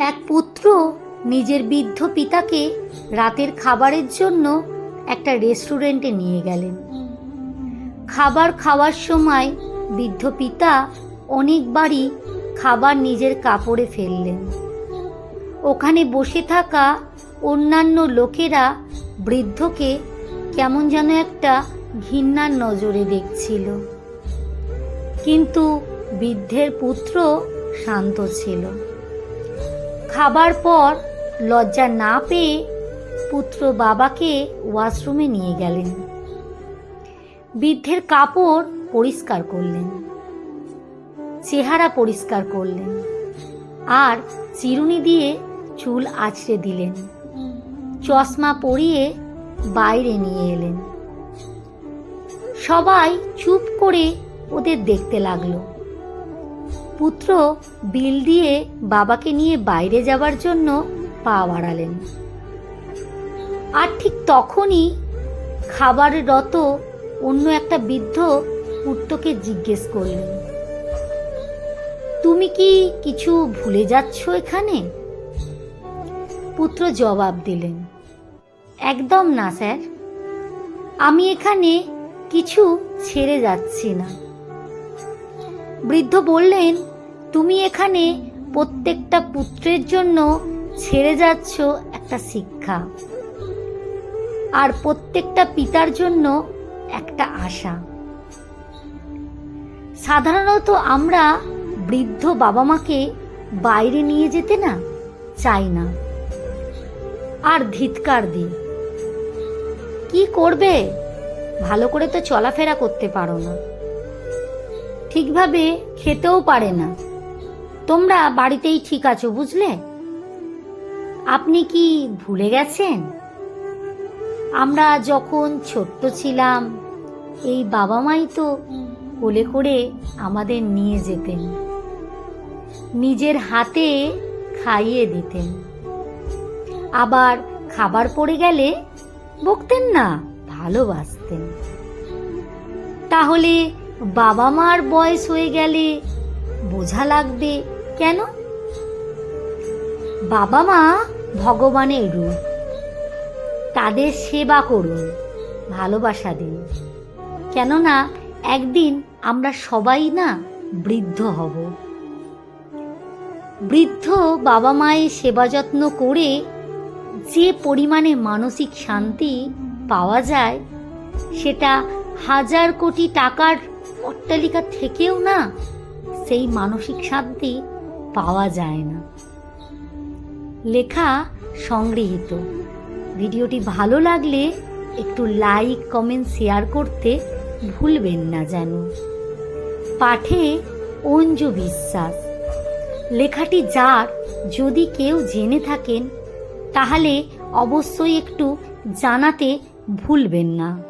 এক পুত্র নিজের বৃদ্ধ পিতাকে রাতের খাবারের জন্য একটা রেস্টুরেন্টে নিয়ে গেলেন। খাবার খাওয়ার সময় বৃদ্ধ পিতা অনেকবারই খাবার নিজের কাপড়ে ফেললেন। ওখানে বসে থাকা অন্যান্য লোকেরা বৃদ্ধকে কেমন যেন একটা ঘৃণার নজরে দেখছিল। কিন্তু বৃদ্ধের পুত্র শান্ত ছিল। খাবার পর লজ্জা না পেয়ে পুত্র বাবাকে ওয়াশরুমে নিয়ে গেলেন। বৃদ্ধের কাপড় পরিষ্কার করলেন। চেহারা পরিষ্কার করলেন। আর চিরুনি দিয়ে চুল আছড়ে দিলেন। চশমা পরিয়ে বাইরে নিয়ে এলেন। সবাই চুপ করে ওদের দেখতে লাগল। পুত্র বিল দিয়ে বাবাকে নিয়ে বাইরে যাবার জন্য পা বাড়ালেন। আর ঠিক তখনই খাবার রত অন্য একটা বৃদ্ধ পুত্রকে জিজ্ঞেস করলেন, তুমি কি কিছু ভুলে যাচ্ছ এখানে? পুত্র জবাব দিলেন, একদম না স্যার। আমি এখানে কিছু ছেড়ে যাচ্ছি না। বৃদ্ধ বললেন তুমি এখানে প্রত্যেকটা পুত্রের জন্য ছেড়ে যাচ্ছ একটা শিক্ষা। আর প্রত্যেকটা পিতার জন্য একটা আশা। সাধারণত আমরা বৃদ্ধ বাবা মাকে বাইরে নিয়ে যেতে না, চাই না। আর ধিৎকার দিই। কি করবে? ভালো করে তো চলাফেরা করতে পারো না। ঠিকভাবে খেতেও পারে না। তোমরা বাড়িতেই ঠিক আছো, বুঝলে? আপনি কি ভুলে গেছেন? আমরা যখন ছোট্ট ছিলাম, এই বাবা মাই তো কোলে করে আমাদের নিয়ে যেতেন। নিজের হাতে খাইয়ে দিতেন। আবার খাবার পড়ে গেলে বকতেন না, ভালোবাসতেন। তাহলে বাবা মার বয়স হয়ে গেলে বোঝা লাগবে কেন? বাবা মা ভগবানের রূপ। তাদের সেবা করুন, ভালোবাসা দিন। কেননা একদিন আমরা সবাই না বৃদ্ধ হব। বৃদ্ধ বাবা মায়ের সেবা যত্ন করে যে পরিমাণে মানসিক শান্তি পাওয়া যায়, সেটা হাজার কোটি টাকার অট্টালিকা থেকেও না সেই মানসিক শান্তি পাওয়া যায় না। লেখা সংগৃহীত। ভিডিওটি ভালো লাগলে একটু লাইক, কমেন্ট, শেয়ার করতে ভুলবেন না যেন পাঠে অঞ্জু বিশ্বাস। লেখাটি যার যদি কেউ জেনে থাকেন, তাহলে অবশ্যই একটু জানাতে ভুলবেন না।